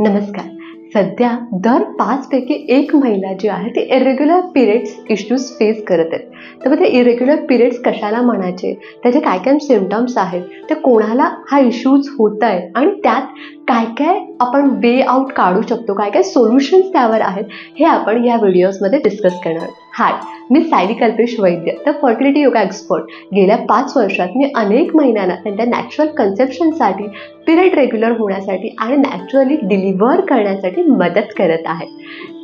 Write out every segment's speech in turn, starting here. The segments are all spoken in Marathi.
नमस्कार. सध्या दर पाचपैकी एक महिला जी आहे ती इरेग्युलर पिरियड्स इश्यूज फेस करत आहेत. तर मग ते इरेग्युलर पिरियड्स कशाला म्हणायचे? त्याचे काय काय सिमटम्स आहेत? ते कोणाला हा इश्यूज होत आहे आणि त्यात काय काय आपण वे आउट काढू शकतो? काय काय सोल्युशन्स त्यावर आहेत? हे आपण या व्हिडिओजमध्ये डिस्कस करणार आहोत. हाय मी सायली कल्पेश वैद्य तर फर्टिलिटी योगा एक्सपर्ट गेल्या पाच वर्षात मी अनेक महिन्यांना त्यांच्या नॅचरल कन्सेप्शनसाठी पिरियड रेग्युलर होण्यासाठी आणि नॅचरली डिलिव्हर करण्यासाठी मदत करत आहे.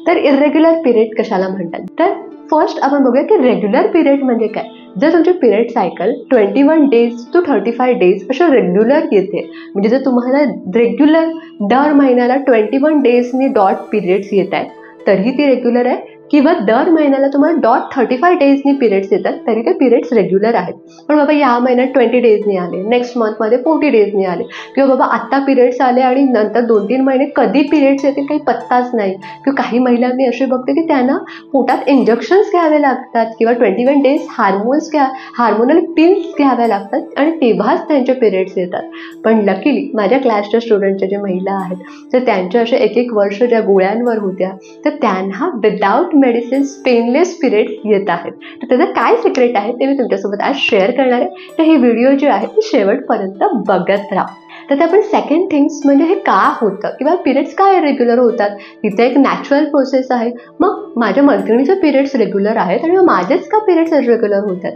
तर इरेग्युलर पिरियड कशाला म्हणतात? तर फर्स्ट आपण बघूया की रेग्युलर पिरियड म्हणजे काय? जर तुमचे period cycle twenty one days to thirty five days अशा रेग्युलर येते. म्हणजे जर तुम्हाला रेग्युलर दर महिन्याला ट्वेंटी वन डेजनी डॉट पिरियड्स येत आहेत तरीही ती रेग्युलर आहे. किंवा दर महिन्याला तुम्हाला डॉट थर्टी फाय डेजनी पिरियड्स येतात तरी ते पिरियड्स रेग्युलर आहेत. पण बाबा या महिन्यात ट्वेंटी डेजनी आले नेक्स्ट मंथमध्ये फोर्टी डेजनी आले. किंवा बाबा आत्ता पिरियड्स आले आणि नंतर दोन तीन महिने कधी पिरियड्स येतील काही पत्ताच नाही. किंवा काही महिला मी असे बघते की त्यांना पोटात इंजेक्शन्स घ्यावे लागतात किंवा ट्वेंटी वन डेज हार्मोन्स घ्या हार्मोनल पिल्स घ्याव्या लागतात आणि तेव्हाच त्यांचे पिरियड्स येतात. पण लकीली माझ्या क्लासच्या स्टुडंटच्या ज्या महिला आहेत तर त्यांच्या अशा एक एक वर्ष ज्या गोळ्यांवर होत्या तर त्यांना विदाऊट मेडिसिन्स पेनलेस पिरियड येत आहेत. तर त्याचं काय सिक्रेट आहे ते मी तुमच्यासोबत आज शेअर करणार आहे. तर हे व्हिडिओ जे आहे ते शेवटपर्यंत बघत राहा. तर आपण सेकंड थिंग्स म्हणजे हे का होतं? किंवा पिरियड्स का रेग्युलर होतात? तिथे एक नॅचरल प्रोसेस आहे. मग माझ्या मैत्रिणीचे पिरियड्स रेग्युलर आहेत आणि मग माझेच का पिरियड्स रेग्युलर होतात?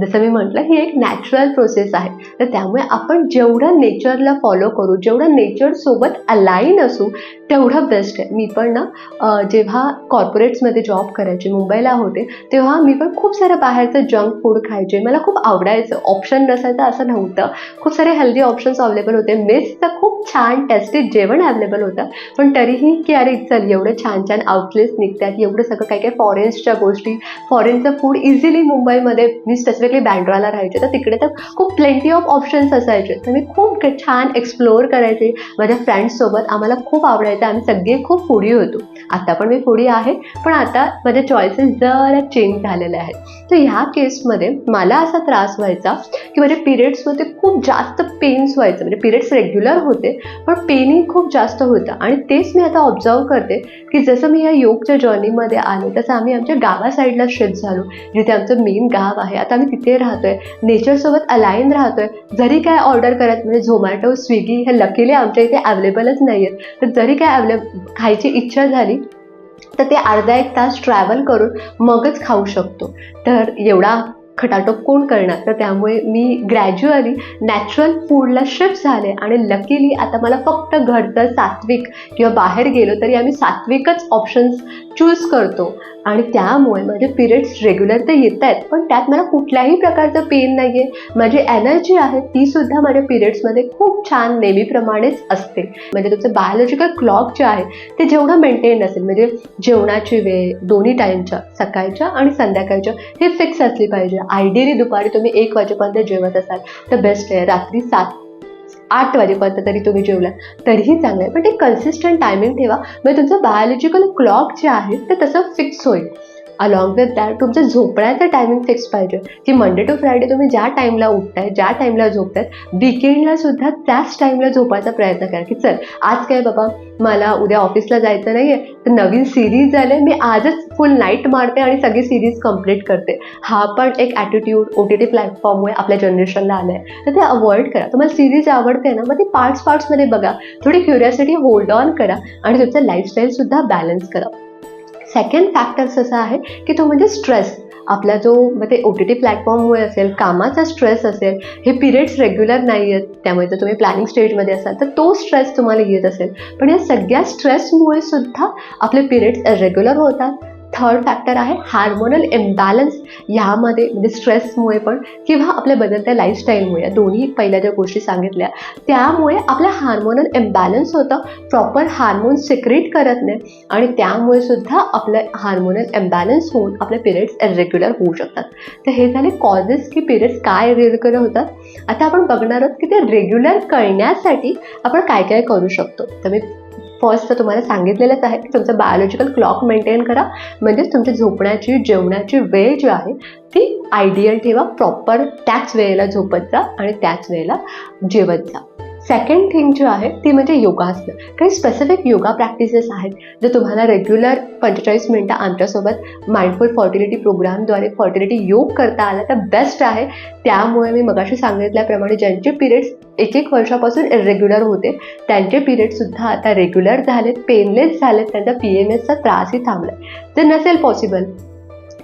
जसं मी म्हटलं ही एक नॅचरल प्रोसेस आहे. तर त्यामुळे आपण जेवढं नेचरला फॉलो करू जेवढं नेचरसोबत अलाईन असू तेवढं बेस्ट आहे. मी पण ना जेव्हा कॉर्पोरेट्समध्ये जॉब करायचे मुंबईला होते तेव्हा मी पण खूप सारं बाहेरचं जंक फूड खायचे. मला खूप आवडायचं. ऑप्शन नसायचं असं नव्हतं. खूप सारे हेल्दी ऑप्शन्स अवेलेबल होते. मेसचं खूप छान टेस्टी जेवण अवेलेबल होतं. पण तरीही की अरे चल एवढं छान छान आउटलेट्स निघतात. एवढं सगळं काही काही फॉरेन्सच्या गोष्टी फॉरेनचं फूड इझिली मुंबईमध्ये मी स्पेसिफिकली बँड्राला राहायचे तर तिकडे तर खूप प्लेंटी ऑफ ऑप्शन्स असायचे. तर मी खूप छान एक्सप्लोअर करायचे. माझ्या फ्रेंड्ससोबत आम्हाला खूप आवडायचं. आम्ही सगळे खूप फुडी होतो. आता पण मी फुडी आहे पण आता माझे चॉईसेस जरा चेंज झालेले आहेत. तर ह्या केसमध्ये मला असा त्रास व्हायचा की माझ्या पिरियड्समध्ये खूप जास्त पेन्स व्हायचं. म्हणजे पिरियड्स रेग्युलर होते पण पेनिंग खूप जास्त होतं. आणि तेच मी आता ऑब्झर्व करते की जसं मी या योगच्या जर्नीमध्ये आले तसं आम्ही आमच्या गावा साईडला शिफ्ट झालो जिथे आमचं मेन गाव आहे. आता आम्ही तिथे राहतोय. नेचरसोबत अलाईन राहतोय. जरी काय ऑर्डर करत म्हणजे झोमॅटो स्विगी हे लकीली आमच्या इथे अवेलेबलच नाही आहेत तर जरी काय अवेलेब खायची इच्छा झाली तर ते अर्धा एक तास ट्रॅव्हल करून मगच खाऊ शकतो. तर एवढा खटाटोप कोण करणार? तर त्यामुळे मी ग्रॅज्युअली नॅचरल फूडला शिफ्ट झाले आणि लकीली आता मला फक्त घरचं सात्विक किंवा बाहेर गेलो तरी आम्ही सात्विकच ऑप्शन्स चूज करतो. आणि त्यामुळे माझे पिरियड्स रेग्युलर तर येत आहेत पण त्यात मला कुठल्याही प्रकारचं पेन नाही आहे माझी एनर्जी आहे ती सुद्धा माझ्या पिरियड्समध्ये खूप छान नेहमीप्रमाणेच असते. म्हणजे तुमचं बायोलॉजिकल क्लॉक जे आहे ते जेवढं मेंटेन असेल म्हणजे जेवणाची वेळ दोन्ही टाईमच्या सकाळच्या आणि संध्याकाळच्या हे फिक्स असली पाहिजे. आयडियली दुपारी तुम्ही एक वाजेपर्यंत जेवत असाल तर बेस्ट आहे. रात्री सात आठ वाजेपर्यंत तरी तुम्ही जेवला तरीही चांगलं आहे. पण ते कन्सिस्टंट टायमिंग ठेवा. म्हणजे तुमचं बायोलॉजिकल क्लॉक जे आहे ते तसं फिक्स होईल. अलॉंग विथ दॅट तुमचं झोपण्याचं टायमिंग फिक्स पाहिजे. की मंडे टू फ्रायडे तुम्ही ज्या टाईमला उठताय ज्या टाईमला झोपताय विकेंडला सुद्धा त्याच टाईमला झोपायचा प्रयत्न करा. की चल आज काय बाबा मला उद्या ऑफिसला जायचं नाही आहे तर नवीन सिरीज आले मी आजच फुल नाईट मारते आणि सगळी सिरीज कंप्लीट करते. हा पण एक ॲटिट्यूड ओ टी टी प्लॅटफॉर्ममुळे आपल्या जनरेशनला आलं आहे तर ते अवॉइड करा. तुम्हाला सिरीज आवडते ना मग ती पार्ट्स पार्ट्समध्ये बघा. थोडी क्युरियासिटी होल्ड ऑन करा आणि तुमचं लाईफस्टाईलसुद्धा बॅलन्स करा. सेकंड फॅक्टर्स असा आहे की तो म्हणजे स्ट्रेस आपला जो मग ते ओ टी टी प्लॅटफॉर्ममुळे असेल कामाचा स्ट्रेस असेल हे पिरियड्स रेग्युलर नाही आहेत त्यामुळे जर तुम्ही प्लॅनिंग स्टेजमध्ये असाल तर तो स्ट्रेस तुम्हाला येत असेल. पण या सगळ्या स्ट्रेसमुळे सुद्धा आपले पिरियड्स रेग्युलर होतात. थर्ड फॅक्टर आहे हार्मोनल इम्बॅलन्स ह्यामध्ये म्हणजे स्ट्रेसमुळे पण किंवा आपल्या बदलत्या लाईफस्टाईलमुळे या दोन्ही पहिल्या ज्या गोष्टी सांगितल्या त्यामुळे आपलं हार्मोनल इम्बॅलन्स होतं. प्रॉपर हार्मोन सिक्रेट करत नाही. आणि त्यामुळे सुद्धा आपलं हार्मोनल इम्बॅलन्स होऊन आपले पिरियड्स इरेग्युलर होऊ शकतात. तर हे झाले कॉजेस की पिरियड्स काय इरेग्युलर होतात. आता आपण बघणार आहोत की ते रेग्युलर करण्यासाठी आपण काय काय करू शकतो. तर मी फर्स्ट तर तुम्हाला सांगितलेलंच आहे की तुमचं बायोलॉजिकल क्लॉक मेंटेन करा. म्हणजेच तुमची झोपण्याची जेवणाची वेळ जी आहे ती आयडियल ठेवा. प्रॉपर त्याच वेळेला झोपत जा आणि त्याच वेळेला जेवत जा. सेकंड थिंग जी आहे ती म्हणजे योगासनं. काही स्पेसिफिक योगा प्रॅक्टिसेस आहेत जे तुम्हाला रेग्युलर पंचेचाळीस मिनटं आमच्यासोबत माइंडफुल फर्टिलिटी प्रोग्रामद्वारे फर्टिलिटी योग करता आला तर बेस्ट आहे. त्यामुळे मी मगाशी सांगितल्याप्रमाणे ज्यांचे पिरियड्स एक एक वर्षापासून इरेग्युलर होते त्यांचे पिरियडसुद्धा आता रेग्युलर झालेत पेनलेस झालेत त्यांचा पी एम एसचा त्रासही थांबला जर नसेल पॉसिबल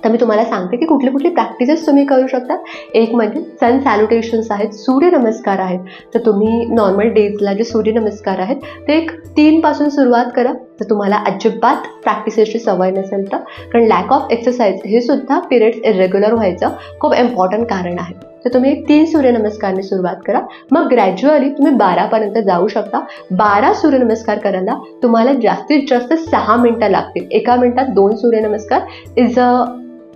तर मी तुम्हाला सांगते की कुठली कुठली प्रॅक्टिसेस तुम्ही करू शकता. एक म्हणजे सन सॅल्युटेशन्स आहेत सूर्यनमस्कार आहेत. तर तुम्ही नॉर्मल डेजला जे सूर्यनमस्कार आहेत ते एक तीनपासून सुरुवात करा. तर तुम्हाला अजिबात प्रॅक्टिसेसची सवय नसेल तर. कारण लॅक ऑफ एक्सरसाइज हे सुद्धा पिरियड्स इरेग्युलर व्हायचं खूप इम्पॉर्टंट कारण आहे. तर तुम्ही एक तीन सूर्यनमस्कारने सुरुवात करा. मग ग्रॅज्युअली तुम्ही बारापर्यंत जाऊ शकता. बारा सूर्यनमस्कार करायला तुम्हाला जास्तीत जास्त सहा मिनटं लागतील. एका मिनटात दोन Suryanamaskar is a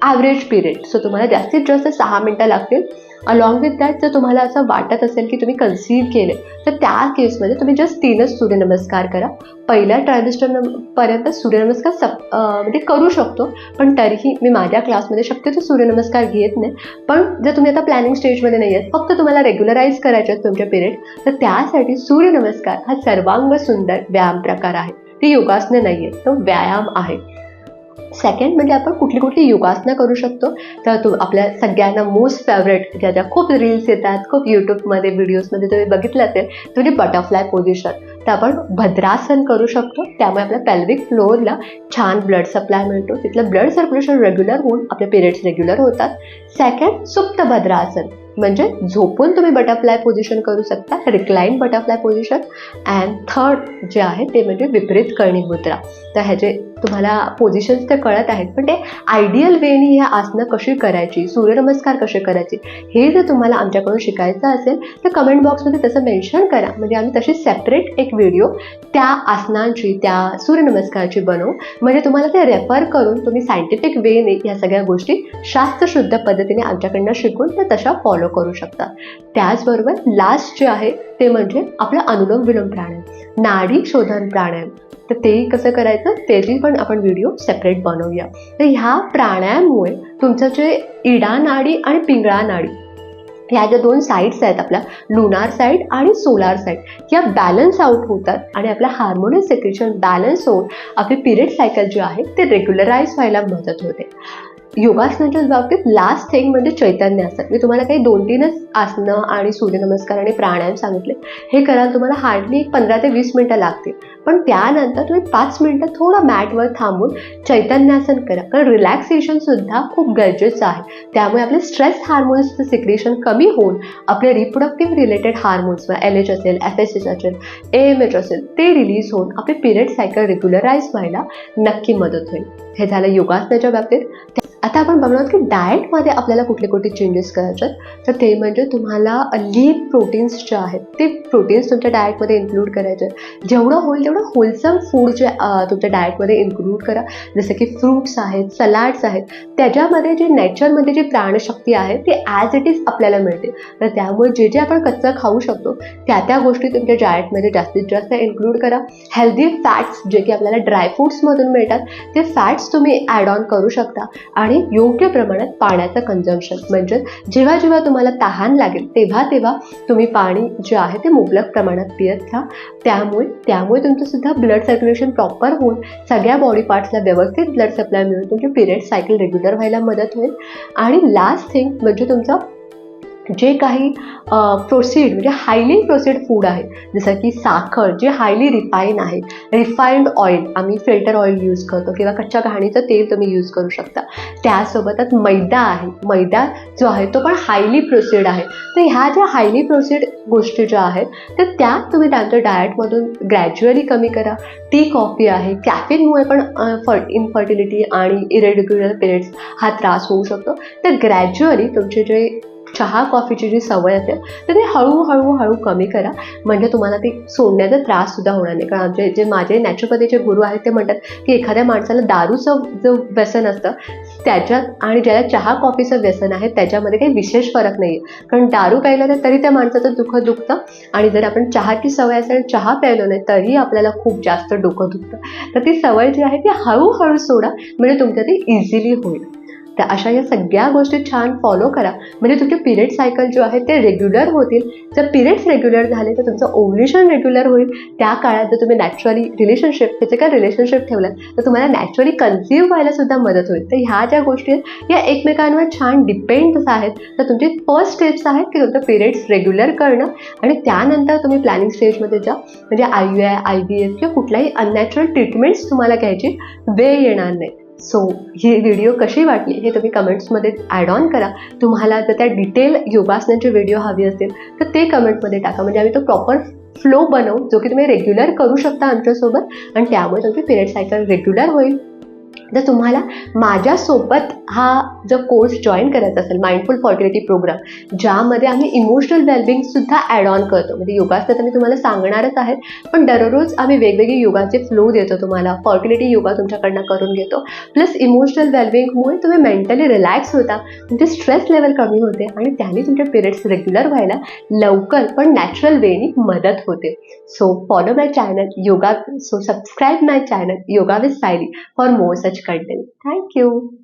average period so तुम्हाला जास्तीत जास्त सहा मिनटं लागतील. अलॉंग विथ दॅट जर तुम्हाला असं वाटत असेल की तुम्ही कन्सीव केले तर त्या केसमध्ये तुम्ही जस्ट तीनच सूर्यनमस्कार करा. पहिल्या ट्रायमिस्टर पर्यंत सूर्यनमस्कार सप म्हणजे करू शकतो पण तरीही मी माझ्या क्लासमध्ये शक्यतो सूर्यनमस्कार घेत नाही. पण जर तुम्ही आता प्लॅनिंग स्टेजमध्ये नाही आहेत फक्त तुम्हाला रेग्युलराईज करायचे आहेत तुमच्या पिरियड तर त्यासाठी सूर्यनमस्कार हा सर्वांग सुंदर व्यायाम प्रकार आहे. ती योगासने नाही आहे तो व्यायाम आहे. सेकंड म्हणजे आपण कुठली कुठली योगासनं करू शकतो. तर तू आपल्या सगळ्यांना मोस्ट फेवरेट ज्या ज्या खूप रील्स येतात खूप यूट्यूबमध्ये व्हिडिओजमध्ये तुम्ही बघितलं असेल तुम्ही बटरफ्लाय पोझिशन तर आपण भद्रासन करू शकतो. त्यामुळे आपल्या पेल्विक फ्लोअरला छान ब्लड सप्लाय मिळतो. तिथलं ब्लड सर्क्युलेशन रेग्युलर होऊन आपले पिरियड्स रेग्युलर होतात. सेकंड सुप्त भद्रासन. म्हणजे झोपून तुम्ही बटरफ्लाय पोझिशन करू शकता recline butterfly position and third जे आहे ते म्हणजे विपरीत करणी मुद्रा. तर ह्याचे तुम्हाला पोझिशन्स तर कळत आहेत पण ते आयडियल वेने ह्या आसनं कशी करायची सूर्यनमस्कार कसे करायचे हे जर तुम्हाला आमच्याकडून शिकायचं असेल तर कमेंट बॉक्समध्ये तसं मेन्शन करा. म्हणजे आम्ही तशी सेपरेट एक व्हिडिओ त्या आसनांची त्या सूर्यनमस्काराची बनवू. म्हणजे तुम्हाला ते रेफर करून तुम्ही सायंटिफिक वेने या सगळ्या गोष्टी शास्त्रशुद्ध पद्धतीने आमच्याकडनं शिकून त्या तशा फॉलो करू शकता. त्याचबरोबर लास्ट जे आहे ते म्हणजे आपलं अनुलोम विलोम प्राणायाम. नाडी शोधन प्राणायाम. तर ते कसं करायचं? त्याची पण आपण व्हिडिओ सेपरेट बनवूया. तर ह्या प्राणायाममुळे तुमचं जे इडा नाडी आणि पिंगळा नाडी ह्या ज्या दोन साईड्स आहेत आपल्या लुनार साईड आणि सोलार साईड या बॅलन्स आउट होतात आणि आपल्या हार्मोनियस सेक्रेशन बॅलन्स होऊन आपली पिरियड सायकल जे आहे ते रेग्युलराईज व्हायला मदत होते. योगासनाच्या बाबतीत लास्ट थिंग म्हणजे चैतन्य असतात मी तुम्हाला काही दोन तीनच आसनं आणि सूर्यनमस्कार आणि प्राणायाम सांगितले. हे करायला तुम्हाला हार्डली एक पंधरा ते वीस मिनटं लागतील. पण त्यानंतर तुम्ही पाच मिनटं थोडं मॅटवर थांबून चैतन्यासन करा. कारण रिलॅक्सेशन सुद्धा खूप गरजेचं आहे. त्यामुळे आपले स्ट्रेस हार्मोन्सचं सिक्रेशन कमी होऊन आपले reproductive related hormones L H असेल एफ एस एच असेल ए एम एच असेल ते रिलीज होऊन आपले पिरियड सायकल रेग्युलराईज व्हायला नक्की मदत होईल. हे झालं योगासनाच्या बाबतीत. आता आपण बघणार की डाएटमध्ये आपल्याला कुठले कुठले चेंजेस करायचे आहेत. तर ते म्हणजे तुम्हाला लीन प्रोटीन्स जे आहेत ते प्रोटीन्स तुमच्या डाएटमध्ये इन्क्लूड करायचे आहेत. जेवढं होईल तेवढं होलसम फूड जे तुमच्या डाएटमध्ये इन्क्लूड करा. जसं की फ्रूट्स आहेत सलाड्स आहेत. त्याच्यामध्ये जे नॅचरमध्ये जी प्राणशक्ती आहे ती ॲज इट इज आपल्याला मिळते. तर त्यामुळे जे जे आपण कच्चं खाऊ शकतो त्या त्या गोष्टी तुमच्या डाएटमध्ये जास्तीत जास्त इन्क्लूड करा. हेल्दी फॅट्स जे की आपल्याला ड्रायफ्रूट्समधून मिळतात ते फॅट्स तुम्ही ॲड ऑन करू शकता. आणि योग्य प्रमाणात पाण्याचं कन्झम्पशन म्हणजे जेव्हा जेव्हा तुम्हाला तहान लागेल तेव्हा तेव्हा तुम्ही पाणी जे आहे ते मुबलक प्रमाणात पियत घ्या त्यामुळे त्यामुळे तुमचंसुद्धा ब्लड सर्क्युलेशन प्रॉपर होऊन सगळ्या बॉडी पार्ट्सला व्यवस्थित ब्लड सप्लाय मिळून तुमची पिरियड सायकल रेग्युलर व्हायला मदत होईल. आणि लास्ट थिंग म्हणजे तुमचं जे काही प्रोसीड म्हणजे हायली प्रोसीड फूड आहे. जसं की साखर जे हायली रिफाईन आहे. रिफाईंड ऑइल आम्ही फिल्टर ऑइल यूज करतो किंवा कच्च्या घाणीचं तेल तुम्ही यूज करू शकता. त्यासोबतच मैदा आहे. मैदा जो आहे तो पण हायली प्रोसीड आहे. तर ह्या ज्या हायली प्रोसीड गोष्टी ज्या आहेत तर त्या तुम्ही त्यांच्या डाएटमधून ग्रॅज्युअली कमी करा. टी कॉफी आहे. कॅफिनमुळे पण फर इनफर्टिलिटी आणि इरेग्युलर पिरियड्स हा त्रास होऊ शकतो. तर ग्रॅज्युअली तुमचे जे चहा कॉफीची जी सवय असेल तर ते हळूहळू हळू कमी करा. म्हणजे तुम्हाला ती सोडण्याचा त्राससुद्धा होणार नाही. कारण आमचे जे माझे नॅचरोपॅथीचे गुरु आहेत ते म्हणतात की एखाद्या माणसाला दारूचं जो व्यसन असतं त्याच्यात आणि ज्याला चहा कॉफीचं व्यसन आहे त्याच्यामध्ये काही विशेष फरक नाही आहे कारण दारू प्यायला तर तरी त्या माणसाचं दुःख दुखतं आणि जर आपण चहाची सवय असेल चहा प्यायलो नाही तरी आपल्याला खूप जास्त डोकं दुखतं. तर ती सवय जी आहे ती हळूहळू सोडा. म्हणजे तुमच्या ती इझिली होईल. तर अशा या सगळ्या गोष्टी छान फॉलो करा. म्हणजे तुमचे पिरियड सायकल जो आहे ते रेग्युलर होतील. जर पिरियड्स रेग्युलर झाले तर तुमचं ओव्ह्युशन रेग्युलर होईल. त्या काळात जर तुम्ही नॅचरली रिलेशनशिप फिजिकल रिलेशनशिप ठेवलं तर तुम्हाला नॅचरली कन्झ्युम व्हायला सुद्धा मदत होईल. तर ह्या ज्या गोष्टी आहेत या एकमेकांवर छान डिपेंड आहेत. तर तुमचे फर्स्ट स्टेप्स आहेत की तुमचं पिरियड्स रेग्युलर करणं आणि त्यानंतर तुम्ही प्लॅनिंग स्टेजमध्ये जा. म्हणजे I U I I V F किंवा कुठल्याही अननॅचरल ट्रीटमेंट्स तुम्हाला घ्यायची वेळ येणार नाही. सो ही व्हिडिओ कशी वाटली हे तुम्ही कमेंट्समध्ये ॲड ऑन करा. तुम्हाला जर त्या डिटेल योगासनांचे व्हिडिओ हवी असतील तर ते कमेंटमध्ये टाका. म्हणजे आम्ही तो प्रॉपर फ्लो बनवू जो की तुम्ही रेग्युलर करू शकता आमच्यासोबत. आणि त्यामुळे तुमची पिरियड सायकल रेग्युलर होईल. जर तुम्हाला माझ्यासोबत हा जर कोर्स जॉईन करायचा असेल माइंडफुल फॉर्टिलिटी प्रोग्राम ज्यामध्ये आम्ही इमोशनल वेलबिंगसुद्धा ॲड ऑन करतो. म्हणजे योगासनं तर मी तुम्हाला सांगणारच आहेत पण दररोज आम्ही वेगवेगळे योगाचे फ्लो देतो तुम्हाला. फॉर्टिलिटी योगा तुमच्याकडनं करून घेतो. प्लस इमोशनल वेलबिंगमुळे तुम्ही मेंटली रिलॅक्स होता. तुमचे स्ट्रेस लेवल कमी होते आणि त्याने तुमचे पिरियड्स रेग्युलर व्हायला लवकर पण नॅचरल वेनी मदत होते. So follow my channel yoga so subscribe my channel yoga with Sayali for more such content. Thank you.